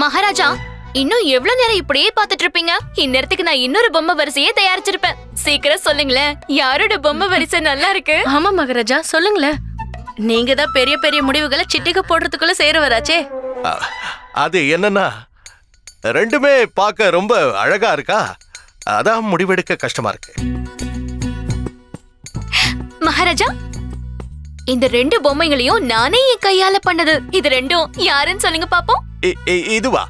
மகாராஜா இன்னும் எவ்வளவு நேரம் இப்படியே பாத்துட்டு இருப்பீங்க? இந்நேரத்துக்கு நான் இன்னொரு பொம்மை வரிசையே தயாரிச்சிருப்பேன். சீக்கிரம் சொல்லுங்களேன் யாரோட பொம்மை வரிசை நல்லா இருக்கு? ஆமா மகாராஜா சொல்லுங்களேன். நீங்க தான் பெரிய பெரிய முடிவுகளை சிட்டிக்கு போடுறதுக்குள்ள சேருவராச்சே. அது என்னன்னா ரெண்டுமே பார்க்க ரொம்ப அழகா இருக்கா? அதான் முடிவெடுக்க கஷ்டமா இருக்கு. மகாராஜா இந்த ரெண்டு பொம்மைகளையும் நானே என் கையால பண்ணது. இது ரெண்டும் யாருன்னு சொல்லுங்க பாப்போம். இதுவா?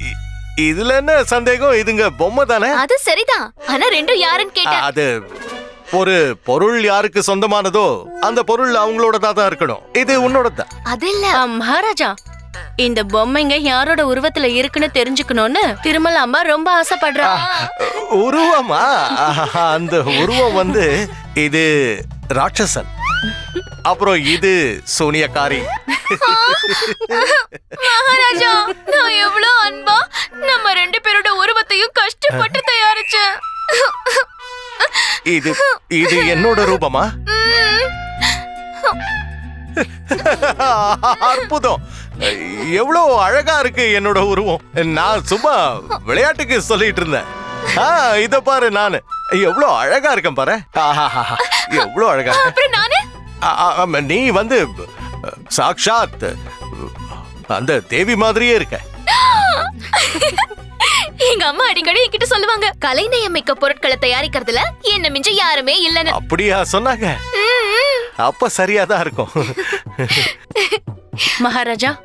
இ- இதுல என்ன சந்தேகம்? இதுங்க பொம்மை தானே? அது சரிதான். ஆனா ரெண்டும் யாருன்னு கேட்டேன் அது ஒரு பொருள் யாருக்கு சொந்தமானதோ அந்த பொருள் அவங்களோட தான் இருக்கணும். இது உன்னோட தான் அது இல்ல. மகாராஜா இந்த பொம்மைங்க யாரோட உருவத்துல இருக்குன்னு தெரிஞ்சுக்கணும்னு திருமல அம்மா ரொம்ப ஆசைப்படுறா. உருவமா? அந்த உருவம் வந்து இது ராட்சசன். அப்புறம் இது சோனியக்காரி. மகாராஜா நான் எவ்வளவு அன்பா நம்ம ரெண்டு பேரோட உருவத்தையும் கஷ்டப்பட்டு தயாரிச்சேன். இது இது என்னோட ரூபமா? அற்புதம். எவ்வளவு அழகா இருக்கு என்னோட உருவம். நான் சும்மா விளையாட்டுக்கு சொல்லிட்டு இருந்தேன். இத பாரு நானு. எவ்வளவு அழகா இருக்கேன் பாரு. எவ்வளவு அழகா. நீ வந்து சாக்ஷாத் அந்த தேவி மாதிரியே இருக்க. எங்க அம்மா அடிக்கடி என்கிட்ட சொல்லுவாங்க கலைநயமிக்க பொருட்களை தயாரிக்கிறதுல என்ன மிஞ்ச யாருமே இல்லைன்னு. அப்படியா சொன்னாங்க. அப்ப சரியா தான் இருக்கும். மகாராஜா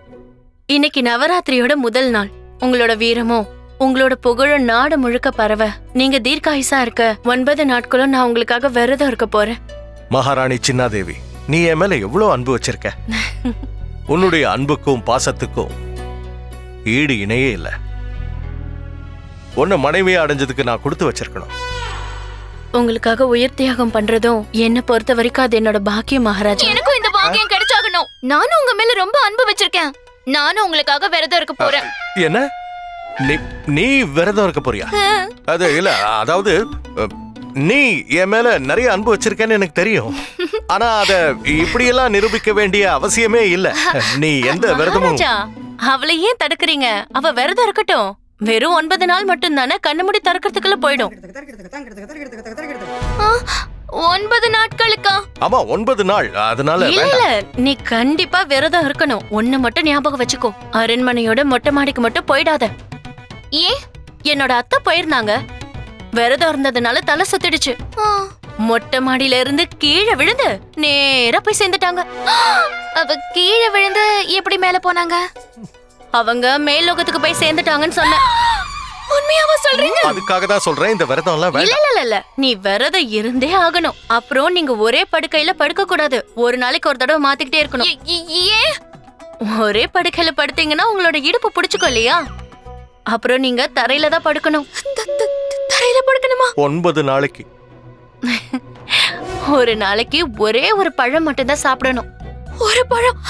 இன்னைக்கு நவராத்திரியோட முதல் நாள். உங்களோட வீரமும் உங்களோட புகழும் நாடு முழுக்க பரவ நீங்க தீர்க்காயுசா இருக்க ஒன்பது நாட்களும் நான் உங்களுக்காக விரதம் இருக்க போறேன். மகாராணி சின்னாதேவி நீ என் மேல எவ்வளவு அன்பு வச்சிருக்க? உன்னுடைய அன்புக்கும் பாசத்துக்கும் ஈடு இணையே இல்ல. உன்னை மனைவியா அடைஞ்சதுக்கு நான் கொடுத்து வச்சிருக்கணும். உங்களுக்காக உயிர் தியாகம் பண்றதும் என்ன பொறுத்த வரைக்கும் அது என்னோட பாக்கியம் மகாராஜா. எனக்கும் இந்த பாக்கியம் கிடைச்சாகணும். நானும் உங்க மேல ரொம்ப அன்பு வச்சிருக்கேன். நானும் உங்களுக்காக விரதம் இருக்க போறேன். என்ன? நீ விரதம் இருக்க போறியா? அது இல்ல அதாவது நீ என் மேல நிறைய அன்பு வச்சிருக்கேன்னு எனக்கு தெரியும். ஆனா அத இப்படியெல்லாம் நிரூபிக்க வேண்டிய அவசியமே இல்ல. நீ எந்த விரதமும் அவளை ஏன் தடுக்கிறீங்க? அவ விரதம் இருக்கட்டும். வெறும் ஒன்பது நாள் மட்டும் தானே கண்ணு மூடி திறக்கிறதுக்குள்ள போயிடும். ஒன்பது நாட்களுக்கா? ஆமா ஒன்பது நாள். அதனால இல்ல. நீ கண்டிப்பா விரதம் இருக்கணும். ஒண்ணு மட்டும் ஞாபகம் வச்சுக்கோ. அரண்மனையோட மொட்டை மாடிக்கு மட்டும் போயிடாத. ஏன்? என்னோட அத்தை போயிருந்தாங்க. விரதம் இருந்ததுனால தலை சுத்திடுச்சு. மொட்டை மாடியில இருந்து கீழே விழுந்து நேரா போய் சேர்ந்துட்டாங்க. அவ கீழே விழுந்து எப்படி மேல போனாங்க? அவங்க மேல்லோகத்துக்கு போய் சேர்ந்துட்டாங்கன்னு சொன்ன உண்மையாவா சொல்றீங்க? அதுக்காக தான் சொல்றேன். இந்த விரதம் எல்லாம் இல்ல வேண்டாம் இல்ல இல்ல. நீ விரதம் இருந்தே ஆகணும். அப்புறம் நீங்க ஒரே படுக்கையில படுக்க கூடாது ஒரு நாளைக்கு ஒரு தடவை மாத்திக்கிட்டே இருக்கணும். ஏன் ஒரே படுக்கையில படுத்தீங்கன்னா உங்களோட இடுப்பு பிடிச்சுக்கோ இல்லையா? அப்புறம் நீங்க தரையில தான் படுக்கணும். தரையில படுக்கணுமா ஒன்பது நாளைக்கு. ஒரு நாளைக்கு ஒரே ஒரு பழம் மட்டும்தான் சாப்பிடணும். ஒரு பழம்?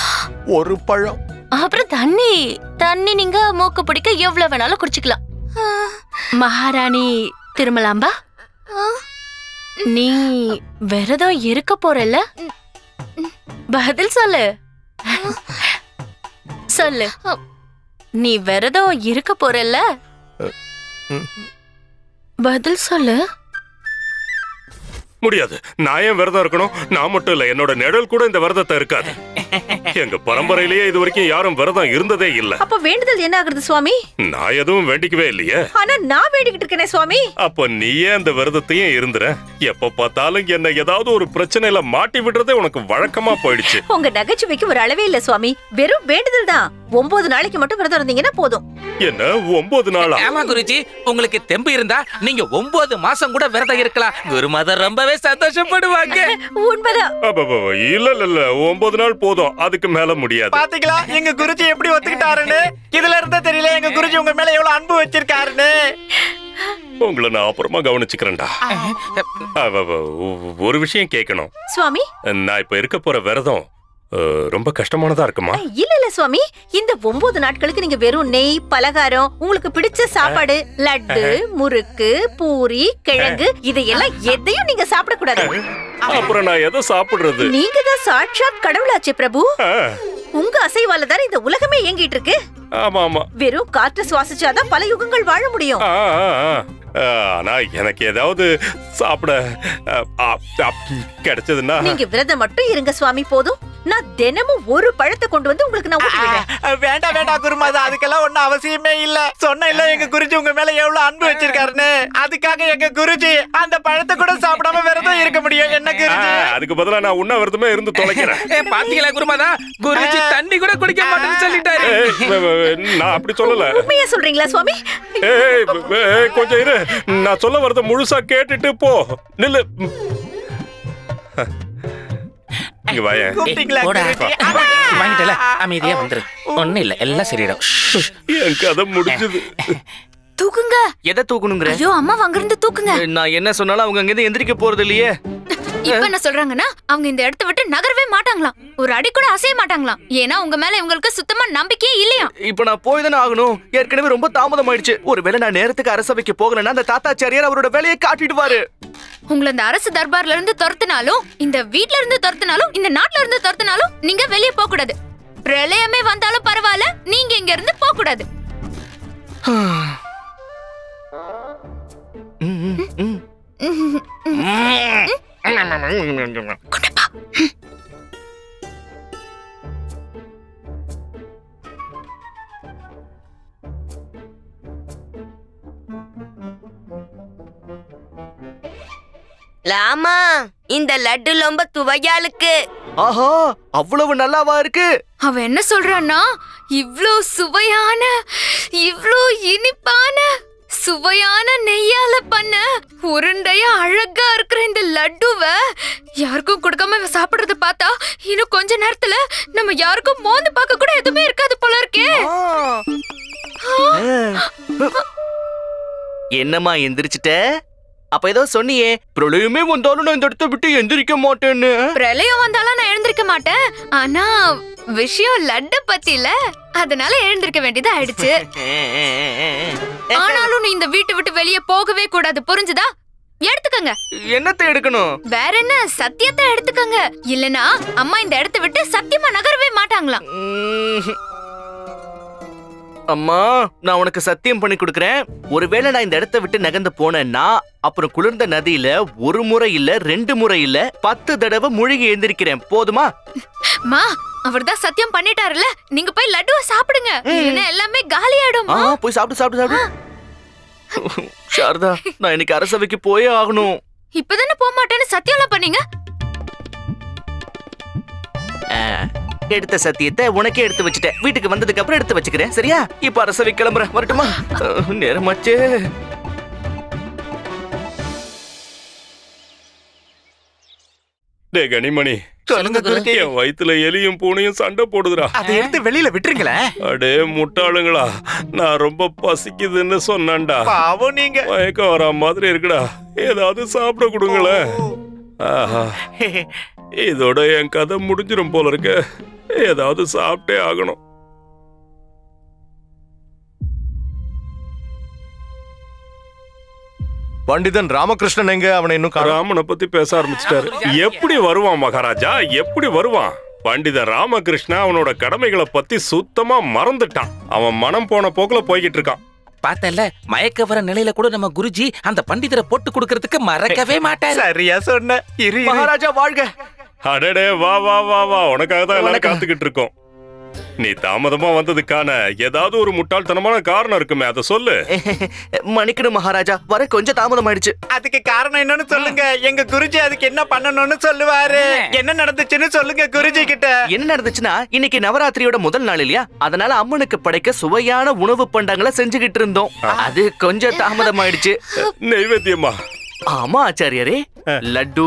ஒரு பழம். அப்புறம் தண்ணி. தண்ணி நீங்க மூக்கு பிடிக்க எவ்வளவு வேணாலும் குடிச்சுக்கலாம். மகாராணி திருமலாம்பா. நீ விரதம் இருக்க போறல்ல? பதில் சொல்லு. சொல்லு. நீ விரதம் இருக்க போறல்ல? ம். பதில் சொல்லு. முடியாது. நான் ஏன் விரதம் இருக்கணும்? நான் மட்டும் இல்ல. என்னோட நிழல் கூட இந்த விரதத்தை இருக்காது. எங்க பரம்பரையிலேயே இது வரைக்கும் யாரும் விரதம் இருந்ததே இல்ல. அப்ப வேண்டுதல் என்ன ஆகுறது சுவாமி? நான் எதுவும் வேண்டிக்கவே இல்லையே. ஆனா நான் வேண்டிக்கிட்டு இருக்கேனே சுவாமி. அப்ப நீயே அந்த விரதத்தையும் இருந்துற? எப்ப பார்த்தாலும் என்ன ஏதாவது ஒரு பிரச்சனையில மாட்டி விடுறதே உனக்கு வழக்கமா போயிடுச்சு. உங்க நகைச்சுவைக்கு ஒரு அளவே இல்ல சுவாமி. வெறும் வேண்டுதல் தான். ஒன்பது நாளைக்கு மட்டும் விரதம் இருந்தீங்கன்னா போதும். என்ன ஒன்பது நாளா? ஆமா குருஜி உங்களுக்கு தெம்பு இருந்தா நீங்க ஒன்பது மாசம் கூட விரதம் இருக்கலாம். குருமாதர் ரொம்பவே சந்தோஷப்படுவாங்க. உண்மைதான். இல்ல இல்ல இல்ல ஒன்பது நாள் போதும். அதுக்கு மேல முடியாது. பாத்தீங்களா? எங்க குருஜி எப்படி ஒத்துக்கிட்டாருன்னு? இதுல இருந்தா தெரியல எங்க குருஜி உங்க மேல எவ்வளவு அன்பு வச்சிருக்காருன்னு. உங்களை நான் அப்புறமா கவனிச்சுக்கிறேன்டா. ஒரு விஷயம் கேட்கணும். சுவாமி? நான் இப்ப இருக்க போற விரதம் ரொம்ப கஷ்டமானதா இருக்குமா? இல்ல இல்ல சுவாமி. இந்த ஒன்பது நாட்களுக்கு நீங்க வெறும் நெய் பலகாரம் உங்களுக்கு பிடிச்ச சாப்பாடு லட்டு முறுக்கு பூரி கிழங்கு இதையெல்லாம் எதையும் நீங்க சாப்பிடக்கூடாது. அப்புறம் நான் எதை சாப்பிடுறது? நீங்க தான் சாட்சாத் கடவுளாச்சே பிரபு. உங்க அசைவால தானே இந்த உலகமே இயங்கிட்டு இருக்கு? ஆமா ஆமா வெறும் காற்று சுவாசிச்சாதான் பல யுகங்கள் வாழ முடியும். ஆனா எனக்கு ஏதாவது சாப்பிட கிடைச்சதுன்னா? நீங்க விரதம் மட்டும் இருங்க சுவாமி போதும். நான் தினமும் ஒரு பழத்தை கொண்டு வந்து உங்களுக்கு நான். வேண்டாம் வேண்டாம் குருமாதா அதுக்கெல்லாம் ஒண்ணும் அவசியமே இல்ல. சொன்ன இல்ல எங்க குருஜி உங்க மேல எவ்வளவு அன்பு வச்சிருக்காருன்னு. அதுக்காக எங்க குருஜி அந்த பழத்தை கூட சாப்பிடாம விரதம் இருக்க முடியும். என்ன குருஜி? அதுக்கு பதிலா நான் உண்ணாவிரதமே இருந்து தொலைக்கிறேன். பாத்தீங்களா குருமாதா? குருஜி தண்ணி கூட குடிக்க மாட்டேன்னு சொல்லிட்டாரு. நான் அப்படி சொல்லல. உண்மையா சொல்றீங்களா சுவாமி? கொஞ்சம் இரு. நான் சொல்ல வரத முழுசா கேட்டுட்டு போ. நில்லு. இங்க. குருஜி? வாங்கிட்டல. அமைதியா வந்துரு. ஒண்ணு இல்ல எல்லாம் சரியிடும். என் கதை முடிஞ்சது. தூக்குங்க. எதை தூக்கணுங்கிற? ஐயோ அம்மா அங்கிருந்து தூக்குங்க. நான் என்ன சொன்னாலும் அவங்க அங்கிருந்து எந்திரிக்க போறது இல்லையே இப்ப என்ன சொல்றாங்கன்னா அவங்க இந்த இடத்த விட்டு நகரவே மாட்டாங்களாம். ஒரு அடி கூட அசைய மாட்டாங்களாம். ஏன்னா உங்க மேல இவங்களுக்கு சுத்தமா நம்பிக்கையே இல்லையா? இப்ப நான் போய் தானே ஆகணும். ஏற்கனவே ரொம்ப தாமதம் ஆயிடுச்சு ஒருவேளை நான் நேரத்துக்கு அரசவைக்கு போகலன்னா அந்த தாத்தாச்சாரியார் அவரோட வேலையை காட்டிடுவாரு. உங்களை இந்த அரசு தர்பார்ல இருந்து துரத்துனாலும் இந்த வீட்ல இருந்து துரத்துனாலும் இந்த நாட்டுல இருந்து துரத்துனாலும் நீங்க வெளிய போக கூடாது பிரளயமே வந்தாலும் பரவாயில்ல நீங்க இங்க இருந்து போக கூடாது ம். லாமா இந்த லட்டு ரொம்ப துவையாளுக்கு. ஆஹா அவ்வளவு நல்லாவா இருக்கு? அவன் என்ன சொல்றான்னா இவ்ளோ சுவையான இவ்ளோ இனிப்பான சுவையான நெய்யால பண்ண உருண்டையா அழகா இருக்கிற இந்த லட்டுவ யாருக்கும் கொடுக்காம சாப்பிடுறத பார்த்தா இன்னும் கொஞ்ச நேரத்துல நம்ம யாருக்கும் மோந்து பார்க்க கூட எதுவுமே இருக்காது போல இருக்கே. என்னம்மா எந்திரிச்சிட்ட? அப்ப ஏதோ சொன்னியே பிரளயமே வந்தாலும் நான் இந்த இடத்த விட்டு எந்திரிக்க மாட்டேன்னு. பிரளயம் வந்தாலும் நான் எழுந்திருக்க மாட்டேன். ஆனா விஷயம் லட்டு பத்தில அதனால எழுந்திருக்க வேண்டியது ஆயிடுச்சு. ஆனாலும் நீ இந்த வீட்டை விட்டு வெளியே போகவே கூடாது. புரிஞ்சுதா? எடுத்துக்கங்க. என்னத்தை எடுக்கணும்? வேற என்ன? சத்தியத்தை எடுத்துக்கங்க. இல்லனா அம்மா இந்த இடத்தை விட்டு சத்தியமா நகரவே மாட்டாங்களாம். அம்மா நான் உனக்கு சத்தியம் பண்ணி கொடுக்கறேன். ஒருவேளை நான் இந்த இடத்த விட்டு நகர்ந்து போனேன்னா அப்புறம் குளிர்ந்த நதியில ஒரு முறை இல்ல ரெண்டு முறை இல்ல பத்து தடவை முழுகி எழுந்திருக்கிறேன். போதுமா? மா அவர்தான் சத்தியம் பண்ணிட்டாருல நீங்க போய் லட்டுவை சாப்பிடுங்க. இல்லைன்னா எல்லாமே காலியாயிடும். ஆ போய் சாப்பிட்டு சாப்பிட்டு சாப்பிட்டு சாரதா நான் இன்னைக்கு அரசவைக்கு போயே ஆகணும். இப்பதானே போக மாட்டேன்னு சத்தியம்லாம் பண்ணீங்க? எடுத்த சத்தியத்தை உனக்கே எடுத்து வச்சுட்டேன். வீட்டுக்கு வந்ததுக்கு அப்புறம் எடுத்து வச்சுக்கிறேன். சரியா? இப்ப அரசவை கிளம்புறேன். வரட்டுமா? நேரமாச்சே. டே கனிமணி என் வயித்துல எலியும் பூனையும் சண்டை போடுதுடா. அதை எடுத்து வெளியில விட்டுருங்களேன் அடே முட்டாளுங்களா நான் ரொம்ப பசிக்குதுன்னு சொன்னேன்டா. பாவம் நீங்க. மயக்கம் வரா மாதிரி இருக்குடா. ஏதாவது சாப்பிட கொடுங்களேன் ஆஹா. இதோட என் கதை முடிஞ்சிரும் போல இருக்க. ஏதாவது சாப்பிட்டே ஆகணும். பண்டிதன் ராமகிருஷ்ணன் எங்க? அவனை இன்னும். ராமனை பத்தி பேச ஆரம்பிச்சிட்டாரு. எப்படி வருவான் மகாராஜா? எப்படி வருவான்? பண்டித ராமகிருஷ்ணா அவனோட கடமைகளை பத்தி சுத்தமா மறந்துட்டான். அவன் மனம் போன போக்குல போய்கிட்டு இருக்கான். பார்த்தல மயக்க வர நிலையில கூட நம்ம குருஜி அந்த பண்டிதரை போட்டு கொடுக்கறதுக்கு மறக்கவே மாட்டாரு. சரியா சொன்ன. இரு இரு. மகாராஜா வாழ்க. அடடே வா வா வா வா. உனக்காக தான் எல்லாரும் காத்துக்கிட்டு இருக்கோம். நீ தாமதமா வந்ததுக்கான ஏதாவது ஒரு முட்டாள்தனமான காரணம் இருக்குமே அதை சொல்லு. மன்னிக்கணும் மகாராஜா. வர கொஞ்சம் தாமதம் ஆயிடுச்சு அதுக்கு காரணம் என்னன்னு சொல்லுங்க. எங்க குருஜி அதுக்கு என்ன பண்ணணும்னு சொல்லுவாரு. என்ன நடந்துச்சுன்னு சொல்லுங்க குருஜி கிட்ட. என்ன நடந்துச்சுன்னா இன்னைக்கு நவராத்திரியோட முதல் நாள் இல்லையா? அதனால அம்மனுக்கு படைக்க சுவையான உணவு பண்டங்களை செஞ்சுகிட்டு இருந்தோம். அது கொஞ்சம் தாமதம் ஆயிடுச்சு நைவேத்தியமா ஆமா ஆச்சாரியரே. லட்டு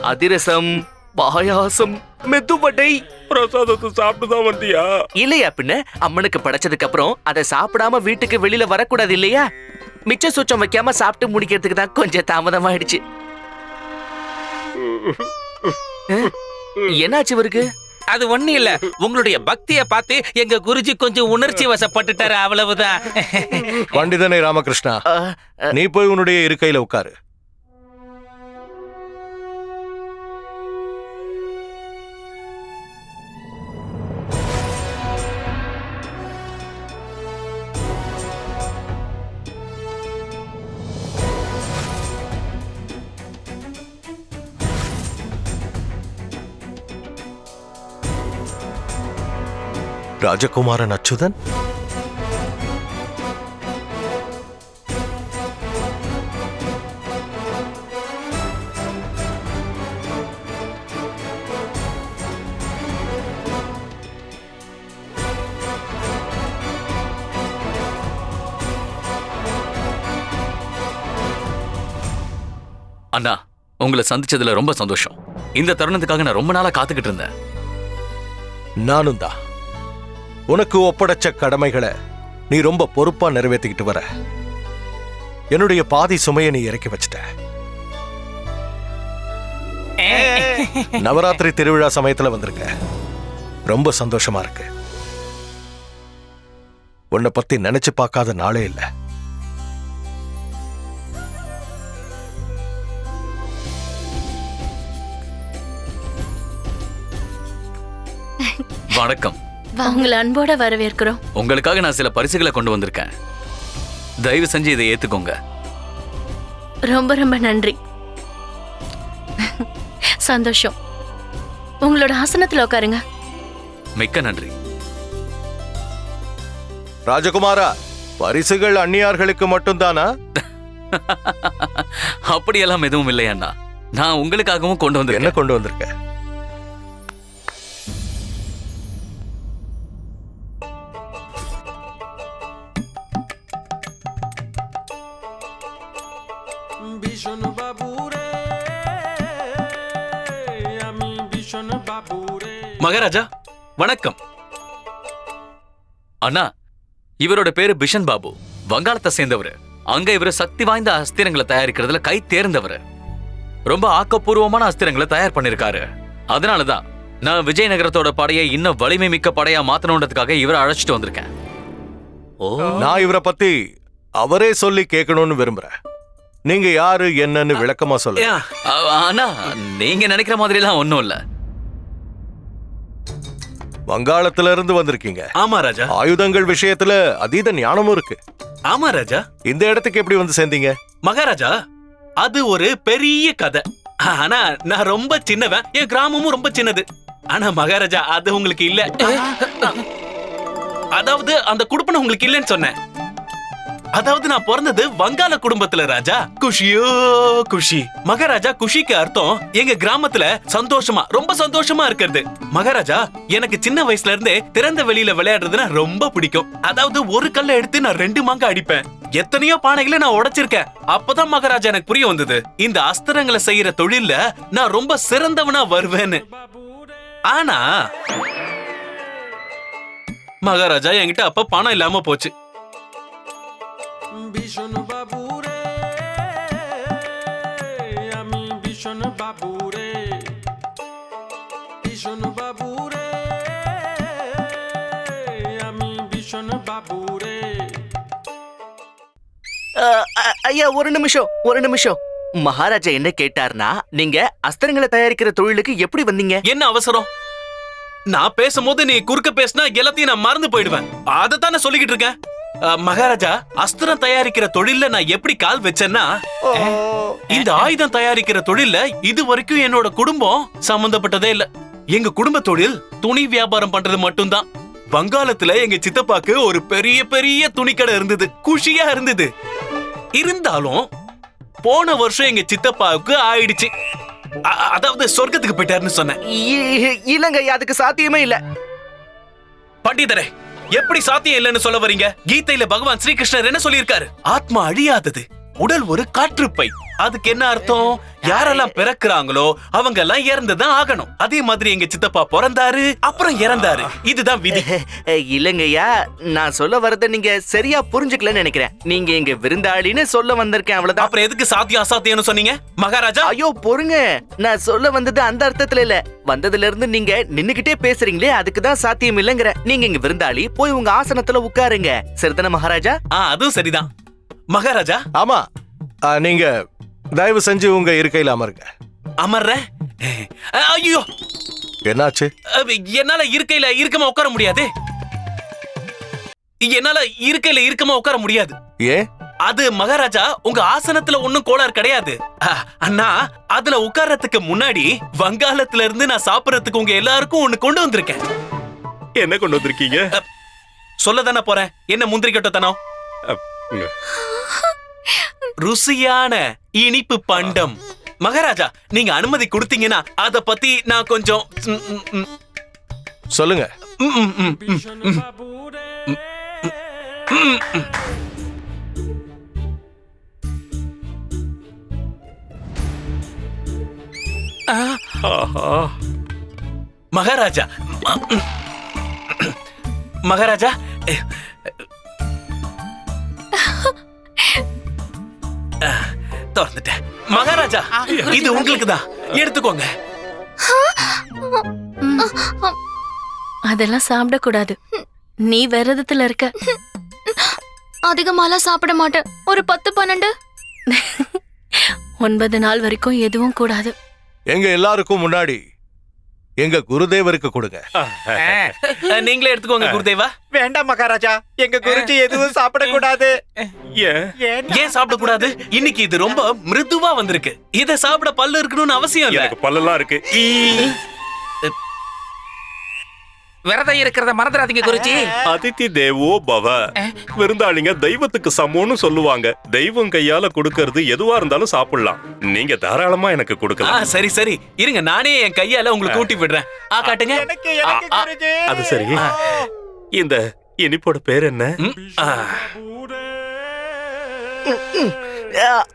அதிரசம் பாயாசம் மெதுவடை. பிரசாதத்தை சாப்பிட்டு தான் வந்தியா? இல்லையா பின்ன? அம்மனுக்கு படைச்சதுக்கு அப்புறம் அதை சாப்பிடாம வீட்டுக்கு வெளியில வரக்கூடாது இல்லையா? மிச்ச சுச்சம் வைக்காம சாப்பிட்டு முடிக்கிறதுக்கு தான் கொஞ்சம் தாமதம் ஆயிடுச்சு என்னாச்சு இவருக்கு? அது ஒண்ணு இல்ல. உங்களுடைய பக்திய பார்த்து எங்க குருஜி கொஞ்சம் உணர்ச்சி வசப்பட்டுட்டாரு அவ்வளவுதான். பண்டிதனை ராமகிருஷ்ணா நீ போய் உன்னுடைய இருக்கையில உட்காரு. ராஜகுமாரன் அச்சுதன்? அண்ணா உங்களை சந்திச்சதுல ரொம்ப சந்தோஷம். இந்த தருணத்துக்காக நான் ரொம்ப நாளா காத்துக்கிட்டு இருந்தேன். நானும் தான் உனக்கு ஒப்படைச்ச கடமைகளை நீ ரொம்ப பொறுப்பா நிறைவேற்றிக்கிட்டு வர. என்னுடைய பாதி சுமையை நீ இறக்கி வச்சிட்ட. நவராத்திரி திருவிழா சமயத்துல வந்திருக்க. ரொம்ப சந்தோஷமா இருக்கு. உன்னை பத்தி நினைச்சு பார்க்காத நாளே இல்ல. வணக்கம். உங்களை அன்போட வரவேற்கிறோம். உங்களுக்காக நான் சில பரிசுகளை கொண்டு வந்திருக்கேன். தயவு செஞ்சு இதை ஏத்துக்கோங்க. ரொம்ப ரொம்ப நன்றி. சந்தோஷம். உங்களோட ஆசனத்துல உட்காருங்க மிக்க நன்றி. ராஜகுமாரா பரிசுகள் அந்நியார்களுக்கு மட்டும்தானா? அப்படியெல்லாம் எதுவும் இல்லை அண்ணா. நான் உங்களுக்காகவும் கொண்டு என்ன வந்திருக்கேன் கொண்டு வந்திருக்க? மகாராஜா வணக்கம். அண்ணா இவரோட பேரு பிஷன் பாபு. வங்காளத்தை சேர்ந்தவர். அங்க இவர் சக்தி வாய்ந்த அஸ்திரங்களை தயாரிக்கிறதுல கை தேர்ந்தவர். ரொம்ப ஆக்கப்பூர்வமான அஸ்திரங்களை தயார் பண்ணிருக்காரு. அதனாலதான் நான் விஜயநகரத்தோட படையை இன்னும் வலிமை மிக்க படையா மாத்தணுன்றதுக்காக இவரை அழைச்சிட்டு வந்திருக்கேன். ஓ நான் இவரை பத்தி அவரே சொல்லி கேட்கணும்னு விரும்புறேன். நீங்க யாரு என்னன்னு விளக்கமா சொல்லுங்க. அண்ணா நீங்க நினைக்கிற மாதிரி எல்லாம் ஒண்ணும் இல்ல. வங்காளத்துல இருந்து வந்திருக்கீங்க. ஆமா ராஜா. ஆயுதங்கள் விஷயத்துல அதீத ஞானமும் இருக்கு. ஆமா ராஜா. இந்த இடத்துக்கு எப்படி வந்து சேர்ந்தீங்க? மகாராஜா அது ஒரு பெரிய கதை. ஆனா நான் ரொம்ப சின்னவன். என் கிராமமும் ரொம்ப சின்னது. ஆனா மகாராஜா அது உங்களுக்கு இல்ல. அதாவது அந்த குடுப்பனை உங்களுக்கு இல்லைன்னு சொன்னேன். அதாவது நான் பிறந்தது வங்காள குடும்பத்துல ராஜா. குஷியோ குஷி. மகாராஜா குஷிக்கு அர்த்தம் எங்க கிராமத்துல சந்தோஷமா ரொம்ப சந்தோஷமா இருக்கிறது. மகாராஜா எனக்கு சின்ன வயசுல இருந்தே திறந்த வெளியில விளையாடுறதுன்னா ரொம்ப பிடிக்கும். அதாவது ஒரு கல்ல எடுத்து நான் ரெண்டு மாங்க அடிப்பேன். எத்தனையோ பானைகளை நான் உடைச்சிருக்கேன். அப்பதான் மகாராஜா எனக்கு புரிய வந்தது. இந்த அஸ்திரங்களை செய்யற தொழில்ல நான் ரொம்ப சிறந்தவனா வருவேன்னு. ஆனா மகாராஜா என்கிட்ட அப்ப பணம் இல்லாம போச்சு. ভীষণ বাবুরে আমি ভীষণ বাবুরে ভীষণ বাবুরে আমি ভীষণ বাবুরে அஹ், அ- ஐயா ஒரு நிமிஷம் ஒரு நிமிஷம் மகாராஜா என்ன கேட்டார்னா நீங்க அஸ்திரங்களை தயாரிக்கிற தொழிலுக்கு எப்படி வந்தீங்க என்ன அவசரம் நான் பேசும்போது நீ குறுக்க பேசினா எல்லாத்தையும் நான் மறந்து போயிடுவேன் அதைத்தான் நான் சொல்லிக்கிட்டு இருக்கேன் அஹ், மகாராஜா அஸ்திரம் தயாரிக்கிற தொழில்ல நான் எப்படி கால் வச்சேன்னா இந்த ஆயுதம் தயாரிக்கிற தொழில்ல இது வரைக்கும் என்னோட குடும்பம் சம்பந்தப்பட்டதே இல்ல. எங்க குடும்ப தொழில் துணி வியாபாரம் பண்றது மட்டும்தான். வங்காளத்துல எங்க சித்தப்பாக்கு ஒரு பெரிய பெரிய துணிக்கடை இருந்தது. குஷியா இருந்தது. இருந்தாலும் போன வருஷம் எங்க சித்தப்பாவுக்கு ஆயிடுச்சு. அதாவது சொர்க்கத்துக்கு போயிட்டாருன்னு சொன்னேன். இ- இல்லங்க ஐயா அதுக்கு சாத்தியமே இல்ல. பண்டிதரே எப்படி சாத்தியம் இல்லைன்னு சொல்ல வரீங்க? கீதையில பகவான் ஸ்ரீகிருஷ்ணர் என்ன சொல்லியிருக்காரு? ஆத்மா அழியாதது உடல் ஒரு காற்றுப்பை. அதுக்கு என்ன அர்த்தம்? யாரெல்லாம் பிறக்குறாங்களோ அவங்க எல்லாம் இறந்துதான் ஆகணும். அதே மாதிரி எங்க சித்தப்பா பிறந்தாரு அப்புறம் இறந்தாரு. இதுதான் விதி. அஹ், இல்லங்க ஐயா நான் சொல்ல வரத நீங்க சரியா புரிஞ்சுக்கலன்னு நினைக்கிறேன். நீங்க எங்க விருந்தாளின்னு சொல்ல வந்திருக்கேன் அவ்வளவுதான். அப்புறம் எதுக்கு சாத்தியம் அசாத்தியம்னு சொன்னீங்க? மகாராஜா? ஐயோ பொறுங்க. நான் சொல்ல வந்தது அந்த அர்த்தத்துல இல்ல. வந்ததுல இருந்து நீங்க நின்னுகிட்டே பேசுறீங்களே அதுக்கு தான் சாத்தியம் இல்லங்கற. நீங்க இங்க விருந்தாளி போய் உங்க ஆசனத்துல உட்காருங்க. சரிதானே மகாராஜா? ஆ அதுவும் சரிதான். மகாராஜா? ஆமா. நீங்க தயவு செஞ்சு உங்க இருக்கையில அமருங்க. அமர்றேன் ஐயோ! என்னாச்சு? என்னால இருக்கையில இருக்கமா உட்கார முடியாது. என்னால இருக்கையில இருக்கமா உட்கார முடியாது. ஏன்? அது மகாராஜா உங்க ஆசனத்துல ஒண்ணும் கோளாறு கிடையாது. அஹ், அண்ணா அதுல உட்கார்றதுக்கு முன்னாடி வங்காளத்துல இருந்து நான் சாப்பிடறதுக்கு உங்க எல்லாருக்கும் ஒண்ணு கொண்டு வந்திருக்கேன். என்ன கொண்டு வந்திருக்கீங்க? சொல்ல தானே போறேன். என்ன முந்திரி கட்டத்தனம். ருசியான இனிப்பு பண்டம். மகாராஜா நீங்க அனுமதி கொடுத்தீங்கன்னா அத பத்தி நான் கொஞ்சம் சொல்லுங்க. மகாராஜா மகாராஜா திறந்துட்டேன் மகாராஜா இது உங்களுக்கு தான் எடுத்துக்கோங்க. அதெல்லாம் சாப்பிடக்கூடாது. நீ விரதத்துல இருக்க. அதிகமாலாம் சாப்பிட மாட்டேன். ஒரு பத்து பன்னெண்டு? ஒன்பது நாள் வரைக்கும் எதுவும் கூடாது. எங்க எல்லாருக்கும் முன்னாடி எங்க குருதேவருக்கு கொடுங்க. நீங்களே எடுத்துக்கோங்க குருதேவா. வேண்டாம் மகாராஜா. எங்க குருஜி எதுவும் சாப்பிடக்கூடாது. ஏன்? ஏன்? ஏன் சாப்பிடக்கூடாது? இன்னைக்கு இது ரொம்ப மிருதுவா வந்திருக்கு. இத சாப்பிட பல்லு இருக்கணும்னு அவசியம் இல்ல. எனக்கு பல்லெல்லாம் இருக்கு. விரதம் இருக்கிறத மறந்துடாதீங்க குருஜி. அதிதி தேவோ பவ. விருந்தாளிங்க தெய்வத்துக்கு சமம்னு சொல்லுவாங்க. தெய்வம் கையால கொடுக்கறது எதுவா இருந்தாலும் சாப்பிடலாம். நீங்க தாராளமா எனக்கு கொடுக்கலாம். சரி சரி. இருங்க நானே என் கையால உங்களுக்கு ஊட்டி விடுறேன். ஆ காட்டுங்க. அது சரி. இந்த இனிப்போட பேர் என்ன?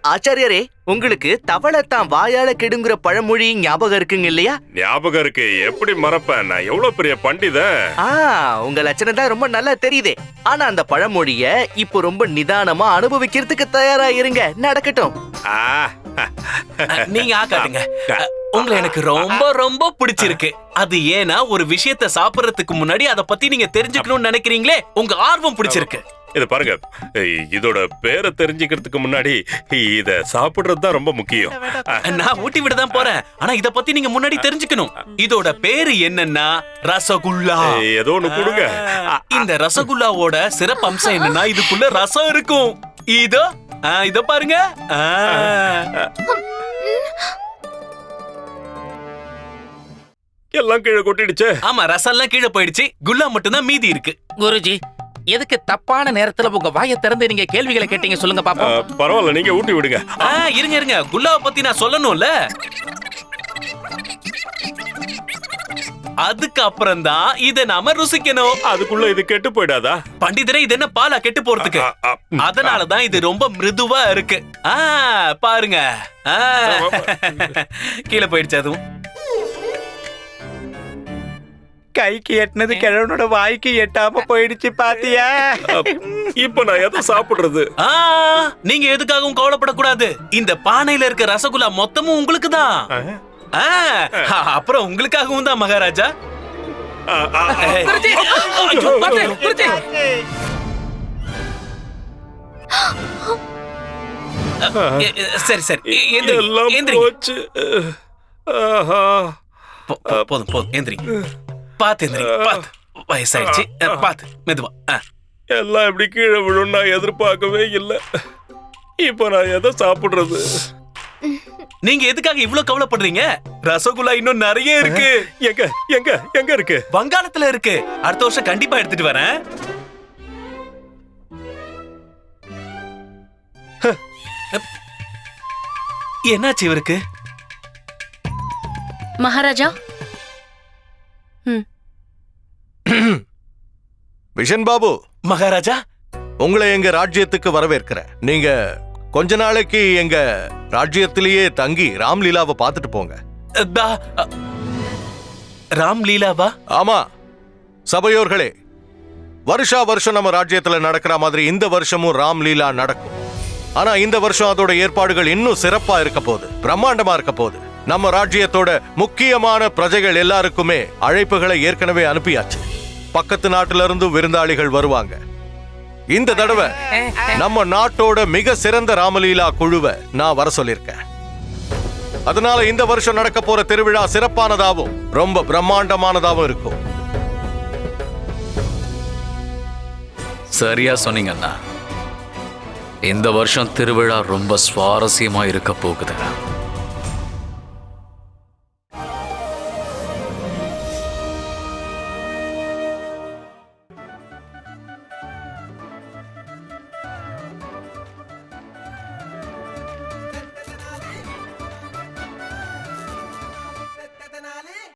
ஆச்சாரியரே உங்களுக்கு தவளை தான் வாயால கெடுங்கிற பழமொழி ஞாபகம் இருக்குங்க இல்லையா? ஞாபகம் இருக்கு எப்படி மறப்பேன்? நான் எவ்வளவு பெரிய பண்டிதன் ஆ உங்க லட்சணம் தான் ரொம்ப நல்லா தெரியுதே. ஆனா அந்த பழமொழிய இப்போ ரொம்ப நிதானமா அனுபவிக்கிறதுக்கு தயாரா இருங்க நடக்கட்டும் நீங்க ஆ. காட்டுங்க அஹ், உங்களை எனக்கு ரொம்ப ரொம்ப பிடிச்சிருக்கு. அது ஏன்னா ஒரு விஷயத்த சாப்பிடறதுக்கு முன்னாடி அத பத்தி நீங்க தெரிஞ்சுக்கணும்னு நினைக்கிறீங்களே உங்க ஆர்வம் பிடிச்சிருக்கு. இது பாருங்க. இதோட பேரை தெரிஞ்சுக்கிறதுக்கு முன்னாடி இத சாப்பிடுறது தான் ரொம்ப முக்கியம். நான் ஊட்டி விட தான் போறேன். ஆனா இத பத்தி நீங்க முன்னாடி தெரிஞ்சுக்கணும். இதோட பேரு என்னன்னா ரசகுல்லா. ஏதோ ஒண்ணு கொடுங்க. இந்த ரசகுல்லாவோட சிறப்பு அம்சம் என்னன்னா இதுக்குள்ள ரசம் இருக்கும். இதோ ஆ, இதோ பாருங்க. எல்லாம் கீழே கொட்டிடுச்சே. ஆமா ரசம் எல்லாம் கீழே போயிடுச்சு. குல்லா மட்டும் தான் மீதி இருக்கு. குருஜி எதுக்கு தப்பான நேரத்துல உங்க வாயை திறந்து நீங்க கேள்விகளை கேட்டீங்க சொல்லுங்க ஆ, பாப்போம். பரவாயில்ல நீங்க ஊட்டி விடுங்க. இருங்க இருங்க. குல்லாவை பத்தி நான் சொல்லணும்ல. அதுக்கு அப்புறம் தான் இத நாம ருசிக்கணும். அதுக்குள்ள இது கெட்டு போயிடாதா? பண்டிதரே இது என்ன பாலா கெட்டு போறதுக்கு? ஆ, ஆ, ம். அதனால தான் இது ரொம்ப மிருதுவா இருக்கு. ஆ பாருங்க. கீழே போயிடுச்சு அதுவும். கைக்கு எட்டினது கிழவனோட வாய்க்கு எட்டாம போயிடுச்சு பாத்தியா இப்ப நான் எதை சாப்பிடுறது ஆ, நீங்க எதுக்காகவும் கவலைப்படக்கூடாது இந்த பானையில இருக்க ரசகுல்லா மொத்தமும் உங்களுக்கு தான் ஆ, அப்புறம் உங்களுக்காகவும் தான் மகாராஜா சரி சரி எ- எந்திரிங்க, எல்லாம் எந்திரிங்க. போச்சு ஆஹா. போ- போ- போதும் போதும் எந்திரி பாத்து பாத்து. வயசாயிடுச்சு. பாத்து மெதுவா. எல்லாம் இப்படி கீழே விழும் நான் எதிர்பார்க்கவே இல்லை. இப்ப நான் எதை சாப்பிடுறது? நீங்க எதுக்காக இவ்ளோ கவலைப்படுறீங்க? ரசகுல்லா இன்னும் நிறைய இருக்கு. எங்க எங்க எங்க இருக்கு? வங்காளத்துல இருக்கு. அடுத்த வருஷம் கண்டிப்பா எடுத்துட்டு வரேன். என்னாச்சு இவருக்கு? மகாராஜா விஷன் பாபு மகாராஜா? உங்களை எங்க ராஜ்யத்துக்கு வரவேற்கிறேன் நீங்க கொஞ்ச நாளைக்கு எங்க ராஜ்யத்திலேயே தங்கி ராம்லீலாவை பார்த்துட்டு போங்க. தா அ, ராம் லீலாவா? ஆமா சபையோர்களே வருஷா வருஷம் நம்ம ராஜ்யத்துல நடக்கிற மாதிரி இந்த வருஷமும் ராம்லீலா நடக்கும். ஆனா இந்த வருஷம் அதோட ஏற்பாடுகள் இன்னும் சிறப்பா இருக்க போகுது பிரம்மாண்டமா இருக்க போகுது. நம்ம ராஜ்யத்தோட முக்கியமான பிரஜைகள் எல்லாருக்குமே அழைப்புகளை ஏற்கனவே அனுப்பியாச்சு. பக்கத்து நாட்டுல இருந்து விருந்தாளிகள் வருவாங்க. இந்த தடவை நம்ம நாட்டோட மிக சிறந்த ராமலீலா குழுவை நான் வர சொல்லியிருக்கேன். அதனால இந்த வருஷம் நடக்க போற திருவிழா சிறப்பானதாவும் ரொம்ப பிரம்மாண்டமானதாகவும் இருக்கும். சரியா சொன்னீங்கண்ணா இந்த வருஷம் திருவிழா ரொம்ப சுவாரஸ்யமா இருக்க போகுது